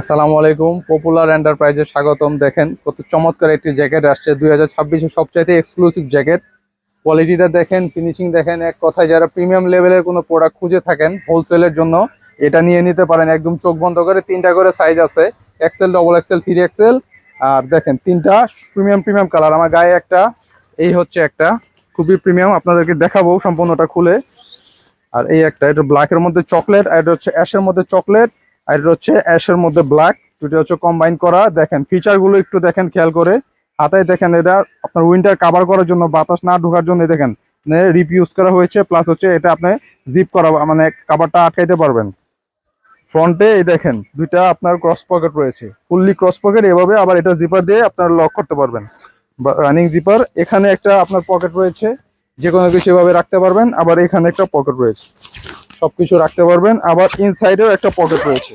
আসসালামু আলাইকুম। পপুলার এন্টারপ্রাইজে স্বাগতম। দেখেন, কত চমৎকার একটি জ্যাকেট আসছে। দুই হাজার ছাব্বিশে সবচাইতে এক্সক্লুসিভ জ্যাকেট। কোয়ালিটিটা দেখেন ফিনিশিং দেখেন, এক কথায় যারা প্রিমিয়াম লেভেলের কোনো প্রোডাক্ট খুঁজে থাকেন হোলসেলের জন্য, এটা নিয়ে নিতে পারেন। একদম চোখ বন্ধ করে তিনটা করে সাইজ আছে। XL double XL three XL আর দেখেন, তিনটা প্রিমিয়াম প্রিমিয়াম কালার আমার গায়ে একটা, এই হচ্ছে একটা। খুবই প্রিমিয়াম আপনাদেরকে দেখাবো সম্পূর্ণটা খুলে। আর এই একটা, এটা ব্ল্যাকের মধ্যে চকলেট আর এটা হচ্ছে অ্যাশের মধ্যে চকলেট আর এটা হচ্ছে অ্যাশের মধ্যে ব্ল্যাক দুটো হচ্ছে কম্বাইন করা। দেখেন ফিচারগুলো একটু দেখেন, খেয়াল করে। হাতায় দেখেন, এটা আপনার উইন্টার কাভার করার জন্য, বাতাস না ঢোকার জন্য দেখেন রিপ ইউজ করা হয়েছে প্লাস হচ্ছে এটা আপনি জিপ করা মানে কাভারটা আটকাইতে পারবেন। ফ্রন্টে এই দেখেন, দুইটা আপনার ক্রস পকেট রয়েছে। ফুললি ক্রস পকেট এভাবে আবার এটা জিপার দিয়ে আপনার লক করতে পারবেন। রানিং জিপার এখানে একটা আপনার পকেট রয়েছে যে কোনো কিছু এভাবে রাখতে পারবেন, আবার এখানে একটা পকেট রয়েছে। সবকিছু রাখতে পারবেন। আবার ইনসাইডেও একটা পকেট রয়েছে।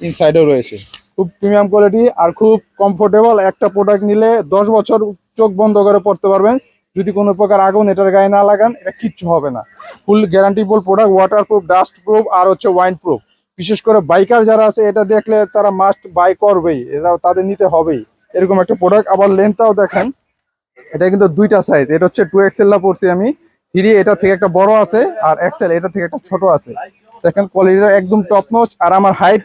ইনসাইডেও রয়েছে। খুব প্রিমিয়াম কোয়ালিটি আর খুব কমফোর্টেবল একটা প্রোডাক্ট নিলে দশ বছর চোখ বন্ধ করে পড়তে পারবেন। যদি কোনো প্রকার আগুন এটার গায়ে না লাগান, এটা কিচ্ছু হবে না। Full guaranteeable product waterproof dustproof আর হচ্ছে ওয়াইন প্রুফ বিশেষ করে বাইকার যারা আছে, এটা দেখলে তারা মাস্ট বাই করবেই। এটা তাদের নিতে হবেই। এরকম একটা প্রোডাক্ট আবার লেন্থটাও দেখেন। এটা কিন্তু দুইটা সাইজ এটা হচ্ছে টু এক্সেলটা পড়ছি আমি। থ্রি এটা থেকে একটা বড় আছে আর এক্সেল এটা থেকে একটা ছোট আছে। দেখেন কোয়ালিটিটা একদম টপ নচ আর আমার হাইট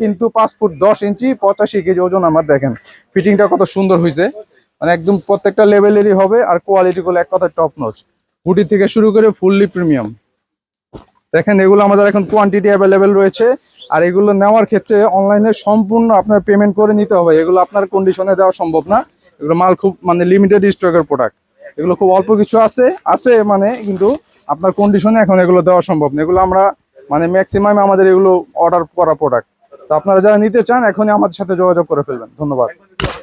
কিন্তু পাঁচ ফুট দশ ইঞ্চি পঁচাশি কেজি ওজন আমার দেখেন। ফিটিংটা কত সুন্দর হয়েছে মানে একদম প্রত্যেকটা লেভেলেরই হবে আর কোয়ালিটি গুলো এক কথা টপ নচ হুডি থেকে শুরু করে ফুললি প্রিমিয়াম দেখেন এগুলো আমাদের এখন কোয়ান্টিটি অ্যাভেলেবেল রয়েছে আর এগুলো নেওয়ার ক্ষেত্রে অনলাইনে সম্পূর্ণ আপনার পেমেন্ট করে নিতে হবে। এগুলো আপনার কন্ডিশনে দেওয়া সম্ভব না। এগুলো মাল খুব মানে লিমিটেড স্টকের প্রোডাক্ট এগুলো খুব অল্প কিছু আছে আছে মানে কিন্তু আপনার কন্ডিশনে এখন এগুলো দেওয়া সম্ভব না। এগুলো আমরা মানে ম্যাক্সিমাম আমাদের এগুলো অর্ডার করা প্রোডাক্ট তো আপনারা যারা নিতে চান, এখনই আমাদের সাথে যোগাযোগ করে ফেলবেন। ধন্যবাদ।